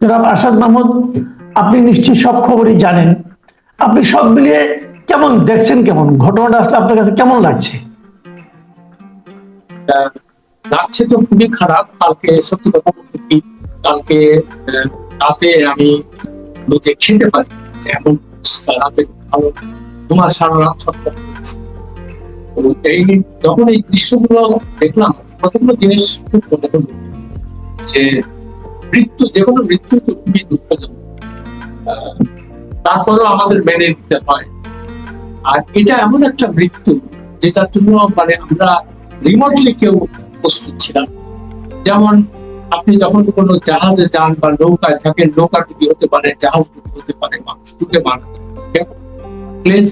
জনাব আসাদ মাহমুদ, আপনি নিশ্চয়ই সব খবরই জানেন। আপনি সব মিলিয়ে কেমন, দেখছেন কেমন? ঘটনাটা আসলে আপনার কাছে কেমন লাগছে? লাগছে তো খুবই খারাপ। কালকে সত্যি কথা বলতে কি, কালকে রাতে আমি নিজে খেতে পারি এমন রাতে ভালো তোমার সারা রাত তো এই যখন এই দৃশ্যগুলো দেখলাম কতগুলো জিনিস খুব মনে হলো যে মৃত্যু, যে কোনো মৃত্যু তো খুবই দুঃখজনক। তারপরেও আমাদের মেনে নিতে হয়। আর এটা এমন একটা মৃত্যু, যেটার জন্য মানে আমরা রিমোটলি কেউ প্রস্তুত ছিলাম যেমন আপনি যখন কোনো জাহাজে যান বা নৌকায় থাকেন নৌকা ডুবি হতে পারে, জাহাজ ডুবি হতে পারে মানুষ ডুবে মারা প্লেন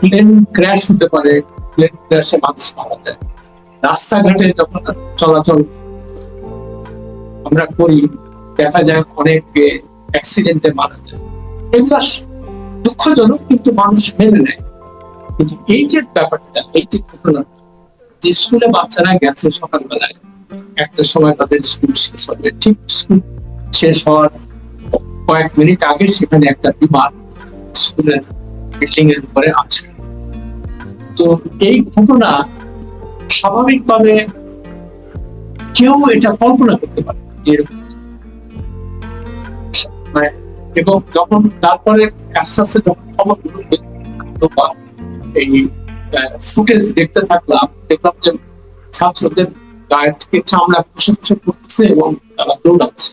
প্লেন ক্র্যাশ হতে পারে, প্লেন ক্র্যাশে মানুষ মারা যায়। রাস্তাঘাটে যখন চলাচল আমরা করি দেখা যায় অনেক অ্যাক্সিডেন্টে মারা যায়। এগুলো দুঃখজনক, কিন্তু মানুষ মেনে নেয়। কিন্তু এই যে ব্যাপারটা, এই যে ঘটনা, যে স্কুলে বাচ্চারা গেছে সকালবেলায়, একটা সময় তাদের স্কুল শেষ হবে। ঠিক স্কুল শেষ হওয়ার কয়েক মিনিট আগে সেখানে একটা বিমান স্কুলের বিল্ডিং এর উপরে আছে। তো এই ঘটনা স্বাভাবিকভাবে কেউ এটা কল্পনা করতে পারে যে এরকম এবং যখন তারপরে আস্তে আস্তে যখন খবরগুলো এই ফুটেজ দেখতে থাকলাম, দেখলাম যে ছাত্রদের গায়ের থেকে চামড়া খুশে খুশে পড়তেছে এবং তারা দৌড়াচ্ছে।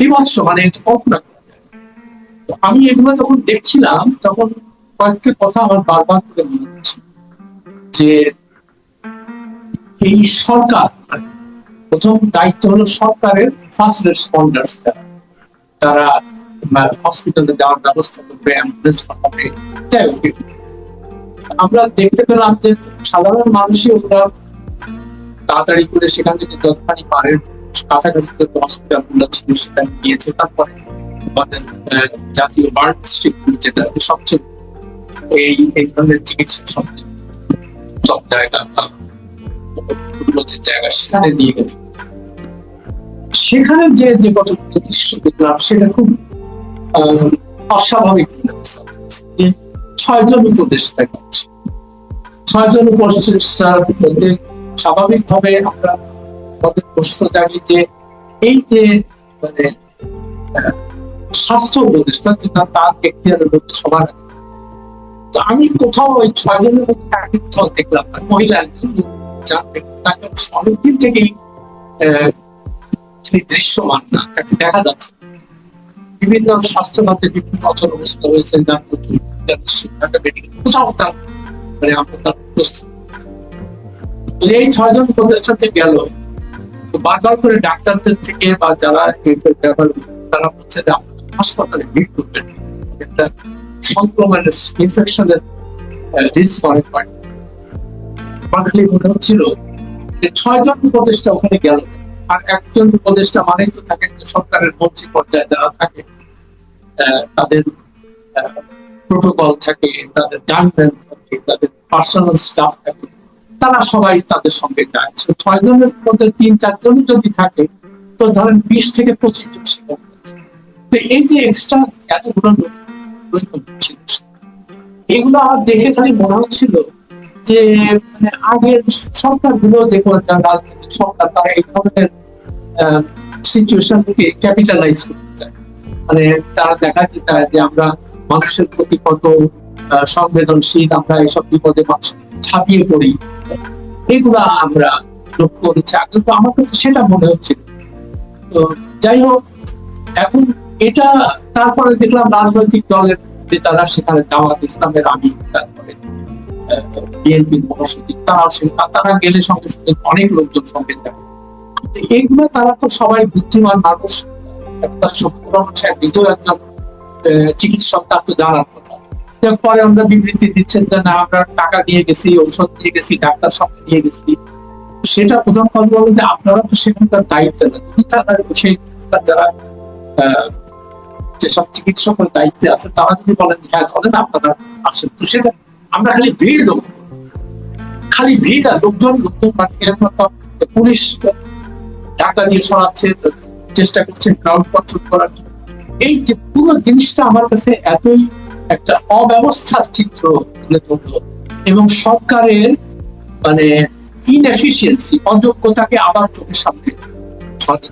এই অবস্থা। মানে কল্পনা আমি এগুলো যখন দেখছিলাম, তখন কয়েকটি কথা আমার বারবার করে মনে হচ্ছে যে এই সরকার মানে প্রথম দায়িত্ব হলো সরকারের ফার্স্ট রেসপন্ডার্স তারা হসপিটালে যাওয়ার ব্যবস্থা করবে অ্যাম্বুলেন্স পাঠাবে আমরা দেখতে পেলাম যে সাধারণ মানুষই ওরা তাড়াতাড়ি করে সেখান থেকে যতখানি পারে কাছাকাছি যে হসপিটালগুলো ছিল সেখানে নিয়েছে। তারপরে আমাদের জাতীয় বার্ড ইনস্টিটিউট যেটা সবচেয়ে এই এই ধরনের চিকিৎসা সবচেয়ে সব জায়গা জায়গা সেখানে নিয়ে গেছে। সেখানে যে যে কতগুলো দৃশ্য দেখলাম, সেটা খুব অস্বাভাবিক। ছয়জন উপদেষ্টা। ছয়জন উপদেষ্টার মধ্যে স্বাভাবিকভাবে আমরা আমাদের প্রশ্ন জানি যে, এই যে মানে স্বাস্থ্য উপদেষ্টা যেটা তার এখতিয়ারের মধ্যে সবার তো আমি কোথাও ওই ছয়জনের মধ্যে তাকে দেখলাম না। মহিলা একজন তাকে অনেকদিন থেকেই তিনি দৃশ্যমান না, তাকে দেখা যাচ্ছে বিভিন্ন স্বাস্থ্য খাতে বিভিন্ন অচল অবস্থা রয়েছে যার মেডিকেল কোথাও তার মানে আমরা তার উপস্থিত। এই ছয়জন উপদেষ্টা যে গেল। বারবার করে ডাক্তারদের থেকে বা যারা তারা বলছে যে হাসপাতালে ভিড় করবেন। একটা সংক্রমণের ইনফেকশনের রিস্ক অনেক বাড়ে মনে হচ্ছিল যে ছয়জন উপদেষ্টা ওখানে গেল। আর একজন উপদেষ্টা মানেই তো থাকেন যে সরকারের মন্ত্রী পর্যায়ে যারা থাকে তাদের প্রোটোকল থাকে তাদের গানম্যান থাকে তাদের পার্সোনাল স্টাফ থাকে তারা সবাই তাদের সঙ্গে যায়। So, ছয় জনের মধ্যে তিন চারজন যদি থাকে তো ধরেন বিশ থেকে পঁচিশ জন সেখানে তো এই যে এক্সট্রা এতগুলো লোক ছিল এগুলো আমার দেখে খালি মনে হচ্ছিল যে মানে আগের সরকারগুলো দেখো যারা রাজনৈতিক সরকার তারা এই ধরনের ক্যাপিটালাইজ করতে মানে তারা দেখাতে চায় যে আমরা মানুষের প্রতি কত সংবেদনশীল, আমরা বিপদে মানুষ ঝাঁপিয়ে পড়ি। এগুলা আমরা লক্ষ্য করেছি। আগে তো আমার কাছে সেটা মনে হচ্ছে তো যাই হোক, এখন এটা তারপরে দেখলাম রাজনৈতিক দলের নেতারা সেখানে জামাত ইসলামের আমি তারপরে। বিএনপির মহাসচিব, তারাও তারা গেলে সঙ্গে সঙ্গে অনেক লোকজন সঙ্গে থাকে। এইগুলো তারা তো সবাই বুদ্ধিমান মানুষ। একজন চিকিৎসক, তার তো জানার কথা। পরে আমরা বিবৃতি দিচ্ছেন যে, না, আমরা টাকা নিয়ে গেছি, ঔষধ নিয়ে গেছি, ডাক্তার সঙ্গে নিয়ে গেছি। সেটা প্রধান কথা হলো যে, আপনারা তো সেখানকার দায়িত্ব না যদি তারা সেখানকার যারা যেসব চিকিৎসকের দায়িত্বে আছে, তারা যদি বলেন হ্যাঁ চলেন, আপনারা আসেন। তো সেটা আমরা খালি ভিড় লোক। খালি ভিড় আর লোকজন লোকজন মানে এরকম পুলিশ ধাক্কা দিয়ে সরাচ্ছে চেষ্টা করছেন ক্রাউড কন্ট্রোল করার জন্য। এই যে পুরো জিনিসটা আমার কাছে এতই একটা অব্যবস্থার চিত্র তুলে ধরলো এবং সরকারের মানে ইনএফিসিয়েন্সি অযোগ্যতাকে আবার চোখের সামনে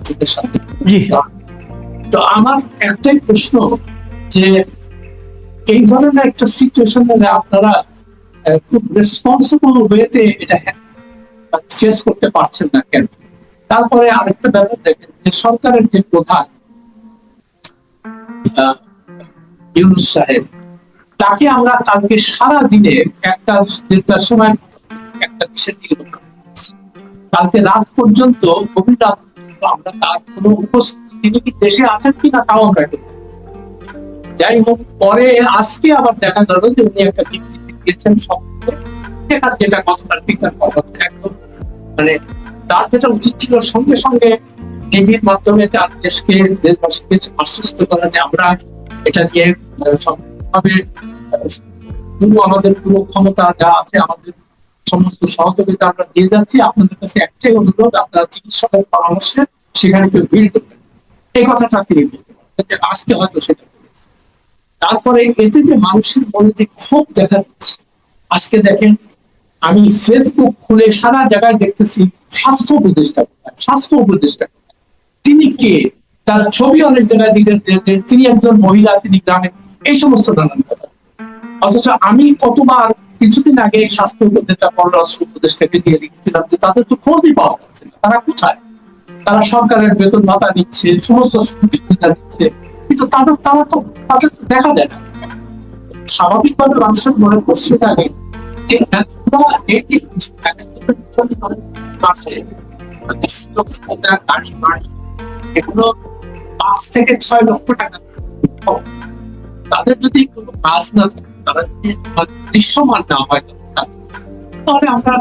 চোখের সামনে জি। তো আমার একটাই প্রশ্ন যে এই ধরনের একটা সিচুয়েশন আপনারা খুব রেসপন্সিবল ওয়েতে এটা ফেস করতে পারছেন না কেন তারপরে আরেকটা ব্যাপার দেখেন যে সরকারের যে প্রধান ইউনুস সাহেব, তাকে আমরা কালকে সারা দিনে একটা দেড়টার সময় একটা কিসের দিকে কালকে রাত পর্যন্ত গভীর রাত পর্যন্ত আমরা তার কোনো উপস্থিতি, তিনি কি দেশে আছেন কিনা তাও আমরা। যাই হোক পরে আজকে আবার দেখা গেল যে উনি একটা বিবৃতি দিয়েছেন সব যেটা গতকাল কথা, একদম। মানে তার যেটা উচিত ছিল, সঙ্গে সঙ্গে টিভির মাধ্যমে তার দেশকে দেশবাসীকে আশ্বস্ত করা যে আমরা এটা নিয়ে সম্পূর্ণভাবে পুরো আমাদের পুরো ক্ষমতা যা আছে, আমাদের সমস্ত সহযোগিতা আমরা দিয়ে যাচ্ছি। আপনাদের কাছে একটাই অনুরোধ, আপনারা চিকিৎসকের পরামর্শে সেখানে কেউ ভিড় করবেন এই কথাটা তিনি বলতেন যে আজকে হয়তো সেটা। তারপরে এতে যে মানুষের মনে যে ক্ষোভ দেখা যাচ্ছে আজকে দেখেন, আমি ফেসবুক খুলে সারা জায়গায় দেখতেছি স্বাস্থ্য উপদেষ্টা? স্বাস্থ্য উপদেষ্টা তিনি কে? তার ছবি অনেক জায়গায় দিকে তিনি একজন মহিলা, তিনি গ্রামে। এই সমস্ত নানান কথা। অথচ আমি কতবার কিছুদিন আগে স্বাস্থ্য উপদেষ্টা, পররাষ্ট্র উপদেষ্টাকে দিয়ে লিখেছিলাম যে তাদের তো খোঁজই পাওয়া যাচ্ছে না। তারা কোথায়? তারা সরকারের বেতন ভাতা নিচ্ছে, সমস্ত সুযোগ সুবিধা দিচ্ছে কিন্তু তাদের তারা তো তাদের তো দেখা যায় না। স্বাভাবিকভাবে মানুষের মনে গাড়ি বাড়ি, এগুলো পাঁচ থেকে ছয় লক্ষ টাকা। তাদের যদি কোনো কাজ না মানে দৃশ্যমান না হয়, তাহলে আমরা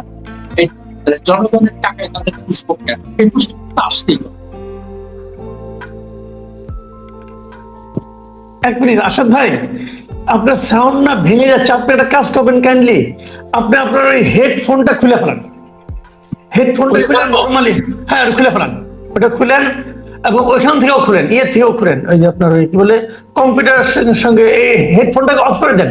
জনগণের টাকায় তাদের পুষ্প কেন এই পুষ্পটা আসতেই এক মিনিট আসাদ ভাই আপনার সাউন্ড না ভেঙে যাচ্ছে। আপনি একটা কাজ করবেন কাইন্ডলি আপনি আপনার ওই হেডফোনটা খুলে ফেলান। হেডফোনটা খুলে নর্মালি হ্যাঁ খুলে ফেলান। ওটা খুলেন এবং ওইখান থেকেও খুলেন ইয়ে থেকেও খুলেন। ওই যে আপনার ওই কি বলে কম্পিউটারের সঙ্গে এই হেডফোনটাকে অফ করে দেন।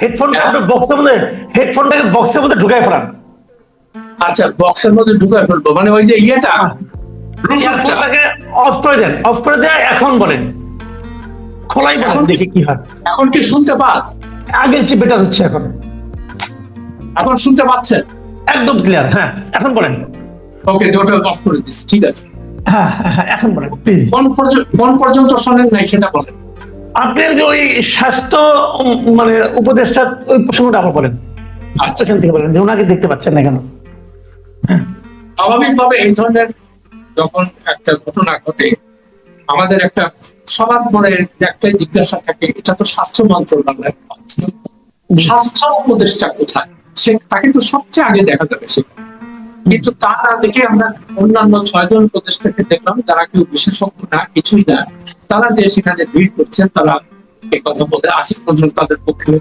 হেডফোনটা হ্যাঁ। আপনার বক্সের মধ্যে হেডফোনটাকে বক্সের মধ্যে ঢুকাই ফেলান। আচ্ছা বক্সের মধ্যে ঢুকে ফেলব। মানে ওই যে ইয়েটা অফ করে দেন। অফ করে দেয় এখন বলেন। খোলাই এখন- দেখি কি হয়? এখন কি শুনতে পান? আগের চেয়ে বেটার হচ্ছে এখন। এখন শুনতে পাচ্ছেন? একদম ক্লিয়ার হ্যাঁ এখন বলেন। ওকে ওটা অফ করে দিচ্ছি ঠিক আছে। হ্যাঁ হ্যাঁ, হ্যাঁ, এখন বলেন প্লিজ কোন পর্যন্ত কোন পর্যন্ত শোনেন নাই সেটা বলেন। আপনি যে ওই স্বাস্থ্য মানে উপদেষ্টা ওই প্রসঙ্গটা আবার বলেন। আচ্ছা। সেখান থেকে বলেন যে ওনাকে দেখতে পাচ্ছেন না কেন? স্বাভাবিকভাবে এই ধরনের যখন একটা ঘটনা ঘটে আমাদের একটা সবার মনে একটাই জিজ্ঞাসা থাকে, এটা তো স্বাস্থ্য মন্ত্রণালয়ের স্বাস্থ্য উপদেষ্টা কোথায়? সে, তাকে তো সবচেয়ে আগে দেখা যাবে সে। কিন্তু তা না দেখে আমরা অন্যান্য ছয়জন উপদেষ্টাকে দেখলাম, যারা কেউ বিশেষজ্ঞ না, কিছুই না। তারা যে সেখানে ভিড় করছেন, তারা এই কথা বলতে আসিফ নজরুল তাদের পক্ষে।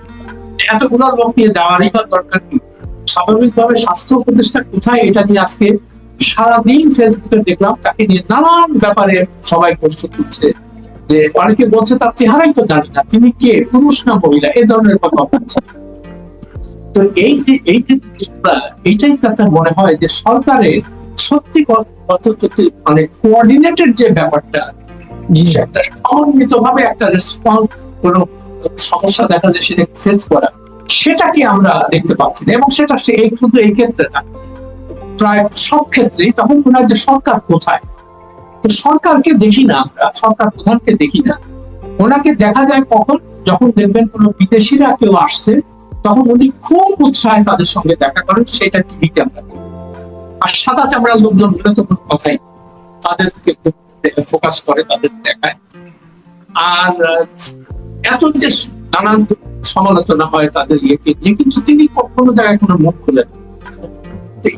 এতগুলো লোক নিয়ে যাওয়ারই বা দরকার কি? স্বাভাবিকভাবে স্বাস্থ্য উপদেষ্টা কোথায়? এটা নিয়ে আজকে সারাদিন ফেসবুকে দেখলাম তাকে নিয়ে নানান ব্যাপারে সবাই প্রশ্ন করছে। যে অনেকে বলছে তার চেহারাই তো জানি না তিনি কে? পুরুষ না মহিলা? এই ধরনের কথা বলছে। তো এই যে এই যে জিনিসটা এইটাই তাতে মনে হয় যে সরকারের সত্যি মানে কোঅর্ডিনেটেড যে ব্যাপারটা একটা সমন্বিত ভাবে একটা রেসপন্স কোনো সমস্যা দেখা যায় সেটা ফেস করা সেটাকে আমরা দেখতে পাচ্ছি না এবং সেটা সে এই শুধু এই ক্ষেত্রে না প্রায় সব ক্ষেত্রেই, তখন মনে হয় যে সরকার কোথায়? তো সরকারকে দেখি না আমরা, সরকার প্রধানকে দেখি না। ওনাকে দেখা যায় কখন? যখন দেখবেন কোনো বিদেশিরা কেউ আসছে, তখন উনি খুব উৎসাহে তাদের সঙ্গে দেখা করেন, সেটা টিভিতে আমরা। আর সাদা চামড়ার লোকজন হলে তো কোনো কথাই তাদেরকে ফোকাস করে, তাদের দেখায়। আর, এত যে নানান সমালোচনা হয় তাদের ইয়েকে নিয়ে, কিন্তু তিনি কোনো জায়গায় কোনো মুখ খুলেন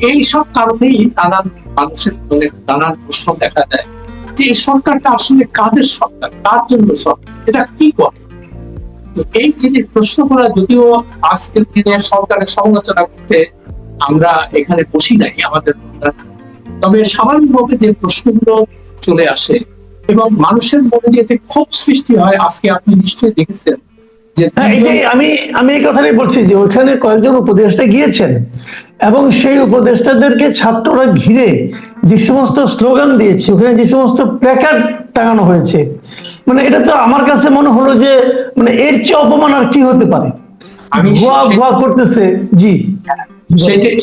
এই সব কারণেই নানান মানুষের মনে নানান প্রশ্ন দেখা যায় যে এই সরকারটা আসলে কাদের সরকার? কার জন্য সরকার? এটা কি করে? তো এই জিনিস প্রশ্ন করা যদিও আজকের দিনে সরকারের সমালোচনা করতে আমরা এখানে বসি নাই, আমাদের তবে স্বাভাবিকভাবে যে প্রশ্নগুলো চলে আসে এবং মানুষের মনে যে এতে ক্ষোভ সৃষ্টি হয়, আজকে আপনি নিশ্চয়ই দেখেছেন আমি আমি এই কথাটাই বলছি যে ওইখানে কয়েকজন উপদেষ্টা গিয়েছেন এবং সেই উপদেষ্টাদেরকে ছাত্ররা ঘিরে যে সমস্ত স্লোগান দিয়েছে ওখানে যে সমস্ত প্ল্যাকার্ড টাঙানো হয়েছে মানে এটা তো আমার কাছে মনে হলো যে মানে এর চেয়ে অপমান আর কি হতে পারে? ভুয়া ভুয়া করতেছে জি। সেটাই-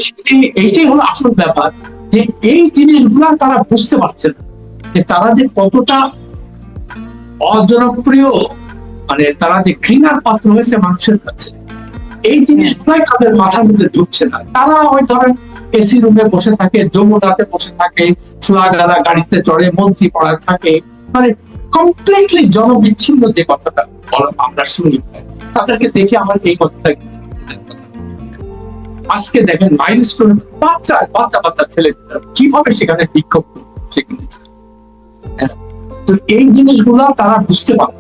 এইটাই হলো আসল ব্যাপার যে এই জিনিসগুলা তারা বুঝতে পারছে না যে তারা যে কতটা অজনপ্রিয় মানে তারা যে ঘৃণার পাত্র হয়েছে মানুষের কাছে, এই জিনিসগুলাই তাদের মাথার মধ্যে ঢুকছে না। তারা ওই ধরেন এসি রুমে বসে থাকে, যমুনাতে বসে থাকে চুয়াগালা গাড়িতে চড়ে, মন্ত্রী পড়ায় থাকে মানে কমপ্লিটলি জনবিচ্ছিন্ন যে কথাটা আমরা শুনি। তাদেরকে দেখে আমার এই কথাটা আজকে দেখেন মাইলস্টোন বাচ্চা বাচ্চা বাচ্চা ছেলে কীভাবে সেখানে বিক্ষোভ সেখানে হ্যাঁ। তো এই জিনিসগুলো তারা বুঝতে পারে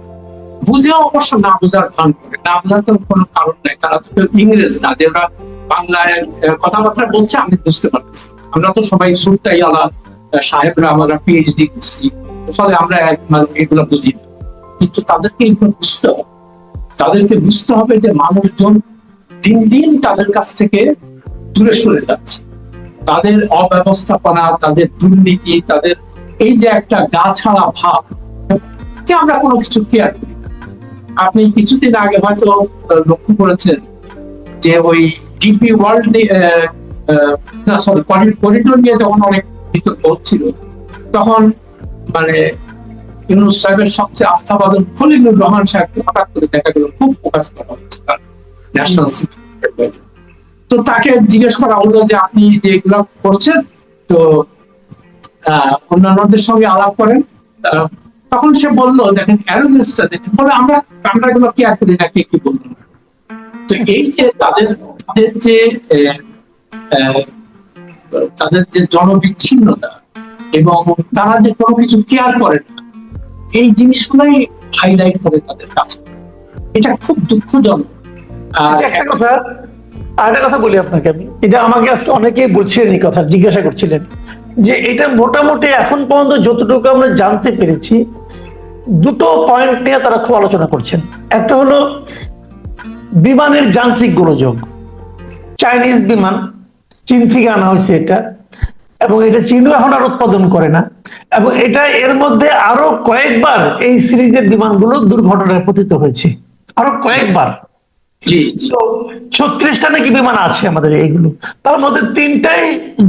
বুঝেও অবশ্য না বোঝার ভান করে। না বোঝার তো কোনো কারণ নাই। তারা তো ইংরেজ না। যে ওরা বাংলায় কথাবার্তা বলছে, আমি বুঝতে পারতেছি আমরা তো সবাই সুরটাই আলা সাহেবরা, আমরা পিএইচডি করছি। ফলে আমরা এগুলো বুঝি না। কিন্তু তাদেরকে এগুলো বুঝতে হবে। তাদেরকে বুঝতে হবে যে মানুষজন দিন দিন তাদের কাছ থেকে দূরে সরে যাচ্ছে। তাদের অব্যবস্থাপনা, তাদের দুর্নীতি, তাদের এই যে একটা গা ছাড়া ভাব, যে আমরা কোনো কিছু কেয়ার করি। আপনি কিছুদিন আগে হয়তো লক্ষ্য করেছেন যে ওই ডিপি ওয়ার্ল্ড না সরি করিডোর নিয়ে যখন অনেক বিতর্ক হচ্ছিল, তখন মানে ইউনুস সাহেবের সবচেয়ে আস্থাবাদন খলিলুর রহমান সাহেবকে হঠাৎ করে দেখা গেল, খুব ফোকাস করা হচ্ছে তার তো তাকে জিজ্ঞেস করা হলো যে, আপনি যে এগুলো করছেন, তো অন্যান্যদের সঙ্গে আলাপ করেন তখন সে বলল দেখেন অ্যারোগেন্সটা দেখেন বলে আমরা আমরা এগুলো কেয়ার করি না কে কি বলল? তো এই যে তাদের তাদের যে তাদের যে জনবিচ্ছিন্নতা এবং তারা যে কোনো কিছু কেয়ার করে না এই জিনিসগুলাই হাইলাইট করে তাদের কাজ। এটা খুব দুঃখজনক। আর আচ্ছা, একটা কথা আর একটা কথা বলি আপনাকে আমি। এটা আমাকে আজকে অনেকেই বলছিলেন এই কথা জিজ্ঞাসা করছিলেন। যে এটা মোটামুটি এখন পর্যন্ত যতটুকু আমরা জানতে পেরেছি দুটো পয়েন্ট নিয়ে তারা খুব আলোচনা করছেন। একটা হলো বিমানের যান্ত্রিক গোলযোগ। চাইনিজ বিমান চীন থেকে আনা হয়েছে এটা এবং এটা চীনও এখন আর উৎপাদন করে না। এবং এটা এর মধ্যে আরও কয়েকবার এই সিরিজের বিমানগুলো দুর্ঘটনায় পতিত হয়েছে। আরও কয়েকবার। ছত্রিশটা নাকি বিমান আছে আমাদের এইগুলো। তার মধ্যে তিনটাই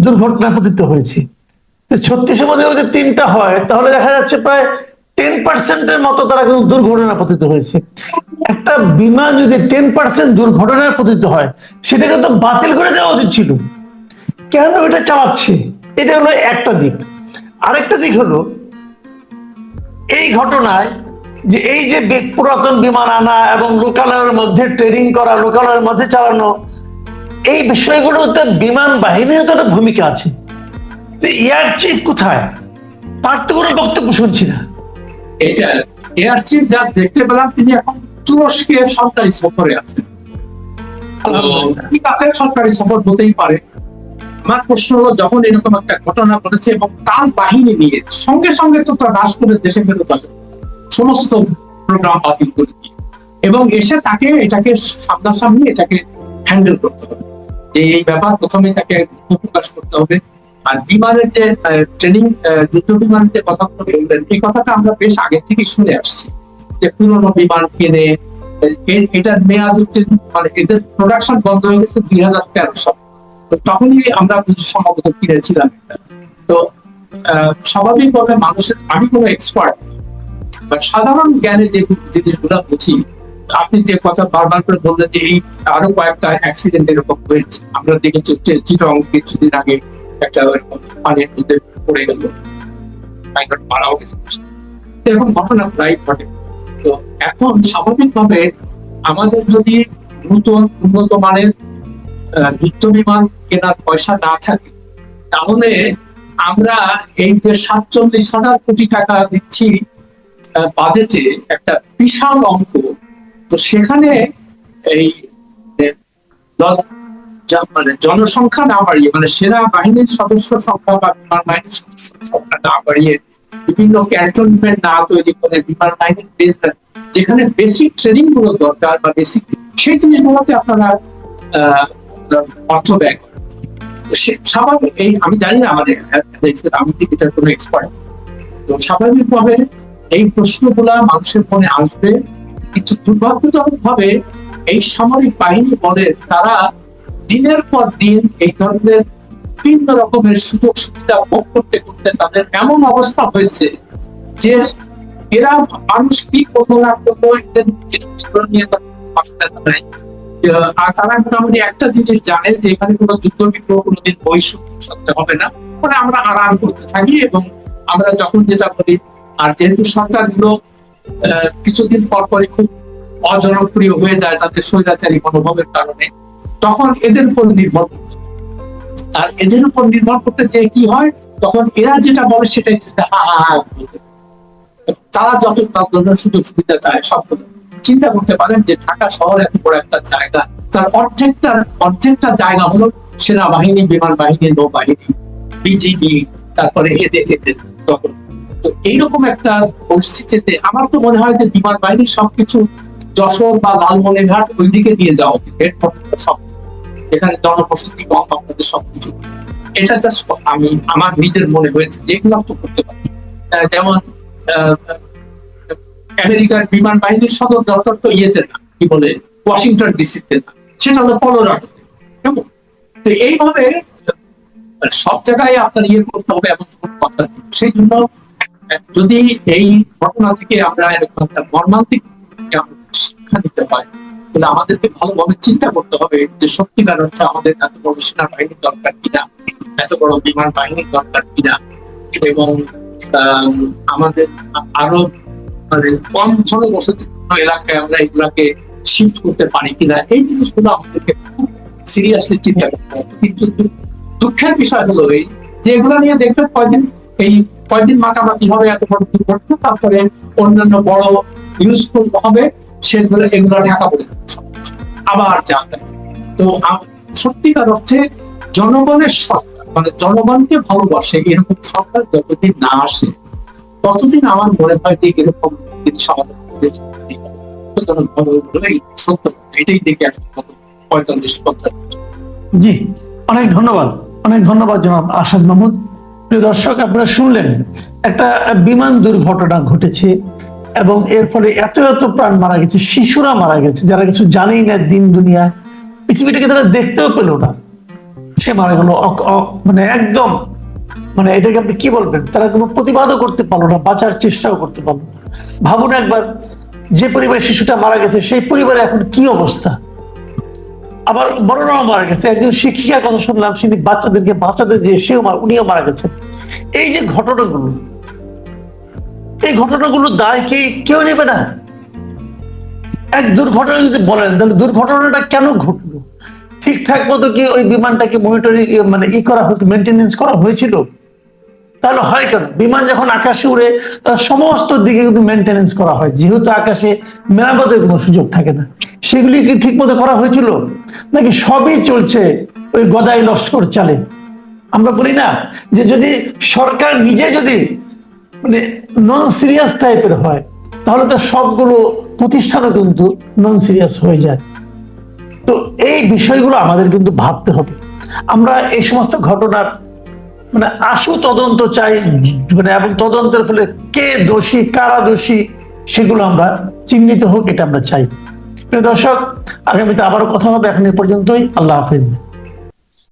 দুর্ঘটনা পতিত হয়েছে। ছত্রিশের মধ্যে যদি তিনটা হয়, তাহলে দেখা যাচ্ছে প্রায় টেন পার্সেন্টের মতো তারা কিন্তু দুর্ঘটনা পতিত হয়েছে। একটা বিমান যদি টেন পার্সেন্ট দুর্ঘটনায় পতিত হয় সেটাকে তো বাতিল করে দেওয়া উচিত ছিল। কেন এটা চালাচ্ছে? এটা হলো একটা দিক। আরেকটা দিক হলো, এই ঘটনায় যে এই যে পুরাতন বিমান আনা এবং লোকালয়ের মধ্যে ট্রেনিং করা, লোকালয়ের মধ্যে চালানো, এই বিষয়গুলোতে বিমান বাহিনীর তো একটা ভূমিকা আছে। এয়ার চিফ কোথায়? তার তো কোনো বক্তব্য শুনছি না। এটা এয়ার চিফ যা দেখতে পেলাম তিনি এখন তুরস্কে সরকারি সফরে আছেন। তাদের সরকারি সফর হতেই পারে। আমার প্রশ্ন হলো যখন এরকম একটা ঘটনা ঘটেছে এবং তার বাহিনী নিয়ে সঙ্গে সঙ্গে তো তার রাষ্ট্রের দেশে ফেরত আসে সমস্ত প্রোগ্রাম বাতিল করে দিয়ে। এবং এসে তাকে এটাকে সামনাসামনি এটাকে হ্যান্ডেল করতে হবে। যে এই ব্যাপার প্রথমে তাকে প্রকাশ করতে হবে। আর বিমানের যে ট্রেনিং যুদ্ধ বিমানের যে কথা বললেন, এই কথাটা আমরা বেশ আগে থেকে শুনে আসছি যে পুরোনো বিমান কিনে এটার মেয়াদ মানে এদের প্রোডাকশন বন্ধ হয়ে গেছে দুই হাজার তেরো সাল তো তখনই আমরা সম্ভবত কিনেছিলাম এটা। তো স্বাভাবিকভাবে মানুষের, আমি কোনো এক্সপার্ট বাট সাধারণ জ্ঞানে যে জিনিসগুলো বুঝি, আপনি যে কথা বারবার করে বললেন যে এই আরও কয়েকটা অ্যাক্সিডেন্ট এরকম হয়েছে আমরা দেখেছি চিটং কিছুদিন আগে একটা পড়ে গেল। মারাও গেছে। এরকম ঘটনা প্রায় ঘটে। তো এখন স্বাভাবিকভাবে আমাদের যদি নতুন উন্নত মানের যুদ্ধ বিমান কেনার পয়সা না থাকে, তাহলে আমরা এই যে সাতচল্লিশ হাজার কোটি টাকা দিচ্ছি বাজেটে একটা বিশাল অঙ্ক। তো সেখানে এই মানে জনসংখ্যা না বাড়িয়ে মানে সেনা বাহিনীর সদস্য সংখ্যা বা বিমান বাহিনীর সদস্য সংখ্যা না বাড়িয়ে বিভিন্ন ক্যান্টনমেন্ট না তৈরি করে বিমান বাহিনীর বেস যেখানে বেসিক ট্রেনিংগুলো দরকার বা বেসিক সেই জিনিসগুলোতে আপনারা অর্থ ব্যয় করেন। স্বাভাবিক এই আমি জানি না আমাদের আমি ঠিক এটার কোনো এক্সপার্ট তো স্বাভাবিকভাবে এই প্রশ্নগুলা মানুষের মনে আসবে। কিন্তু দুর্ভাগ্যজনক ভাবে এই সামরিক বাহিনী বলে তারা দিনের পর দিন এই ধরনের বিভিন্ন রকমের সুযোগ সুবিধা ভোগ করতে করতে তাদের এমন অবস্থা হয়েছে যে এরা মানুষ কি আর তারা মোটামুটি একটা জিনিস জানে যে এখানে কোনো যুদ্ধ বিগ্রহ কোনোদিন বহিষ্কৃত হবে না। মানে আমরা আরাম করতে থাকি এবং আমরা যখন যেটা বলি, আর যেহেতু সরকারগুলো কিছুদিন পর পরই খুব অজনপ্রিয় হয়ে যায় তাদের স্বৈরাচারী মনোভাবের কারণে তখন এদের উপর নির্ভর আর এদের উপর নির্ভর করতে যে কি হয়, তখন এরা যেটা বলে সেটাই। তারা যত সুযোগ সুবিধা চায়, সব চিন্তা করতে পারেন যে ঢাকা শহর এত বড় একটা জায়গা। তার অর্ধেকটা অর্ধেকটা জায়গা হলো সেনাবাহিনী, বিমান বাহিনী, নৌবাহিনী বিজিবি তারপরে এদের এদের দখল। তো এইরকম একটা পরিস্থিতিতে আমার তো মনে হয় যে বিমান বাহিনীর সবকিছু যশোর বা লালমনিরহাট ওই দিকে নিয়ে যাওয়া উচিত। হেডকোয়ার্টার সব এখানে জনবসতি কম, আপনাদের সবকিছু। এটা জাস্ট আমি, আমার নিজের মনে হয়েছে এগুলো তো করতে পারি। যেমন আমেরিকার বিমান বাহিনীর সদর দপ্তর তো ইয়েতে না, কি বলে, ওয়াশিংটন ডিসিতে না, সেটা হলো কলোরাডো কেমন? তো এইভাবে, সব জায়গায় আপনার ইয়ে করতে হবে এমন কথা সেই জন্য যদি এই ঘটনা থেকে আমরা এরকম একটা মর্মান্তিক শিক্ষা নিতে পারি তাহলে আমাদেরকে ভালোভাবে চিন্তা করতে হবে যে সত্যিকার হচ্ছে আমাদের এত বড় সেনাবাহিনীর দরকার কিনা এত বড় বিমান বাহিনীর দরকার কিনা এবং আম, আমাদের আরও মানে কম জনবসতিপূর্ণ এলাকায় আমরা এগুলাকে শিফট করতে পারি কিনা এই জিনিসগুলো আমাদেরকে খুব সিরিয়াসলি চিন্তা করতে হবে। কিন্তু দুঃখের বিষয় হলো এই যে এগুলো নিয়ে দেখবেন কয়দিন এই কয়দিন মাতামাতি হবে এত বড় দুর্ঘটনা তারপরে অন্যান্য বড় ইউজফুল হবে সেগুলো এগুলো ঢাকা পড়ে আবার তো সত্যিকার অর্থে জনগণের সরকার মানে জনগণকে ভালোবাসে এরকম সরকার যতদিন না আসে, ততদিন আমার মনে হয় যে এরকম জিনিস। এটাই দেখে পঁয়তাল্লিশ, পঞ্চাশ জি, অনেক ধন্যবাদ অনেক ধন্যবাদ জনাব আসাদ মাহমুদ। প্রিয় দর্শক, আপনারা শুনলেন, একটা বিমান দুর্ঘটনা ঘটেছে। এবং এর ফলে এত এত প্রাণ মারা গেছে, শিশুরা মারা গেছে, যারা কিছু জানেই না দিন দুনিয়া, পৃথিবীটাকে তারা দেখতেও পেল না। সে মারা গেল মানে একদম মানে এটাকে আপনি কি বলবেন? তারা কোনো প্রতিবাদও করতে পারল না, বাঁচার চেষ্টাও করতে পারল না। ভাবুন একবার, যে পরিবারের শিশুটা মারা গেছে, সেই পরিবারে এখন কি অবস্থা? আবার বড়রাও মারা গেছে, একজন শিক্ষিকার কথা শুনলাম তিনি বাচ্চাদেরকে বাঁচাতে যে সেও উনিও মারা গেছে এই যে ঘটনাগুলো এই ঘটনাগুলো দায় কি কেউ নেবে না? এক দুর্ঘটনা যদি বলেন, তাহলে দুর্ঘটনাটা কেন ঘটলো? ঠিকঠাক মতো কি ওই বিমানটাকে মনিটরিং মানে ই করা হয়েছে মেনটেনেন্স করা হয়েছিল? তাহলে হয় কেন? বিমান যখন আকাশে উড়ে সমস্ত দিকে কিন্তু মেনটেনেন্স করা হয়। যেহেতু আকাশে মেরামতের কোনো সুযোগ থাকে না। সেগুলি কি ঠিক মতো করা হয়েছিল? নাকি সবই চলছে ওই গদাই লস্কর চালে? আমরা বলি না যে যদি সরকার নিজে যদি মানে নন সিরিয়াস টাইপের হয়, তাহলে তো সবগুলো প্রতিষ্ঠানও কিন্তু নন সিরিয়াস হয়ে যায়। তো এই বিষয়গুলো আমাদের কিন্তু ভাবতে হবে। আমরা এই সমস্ত ঘটনার মানে আশু তদন্ত চাই মানে এবং তদন্তের ফলে কে দোষী, কারা দোষী, সেগুলো আমরা চিহ্নিত হোক, এটা আমরা চাই। প্রিয় দর্শক, আগামীতে আবারও কথা হবে, এখন এ পর্যন্তই। আল্লাহ হাফিজ।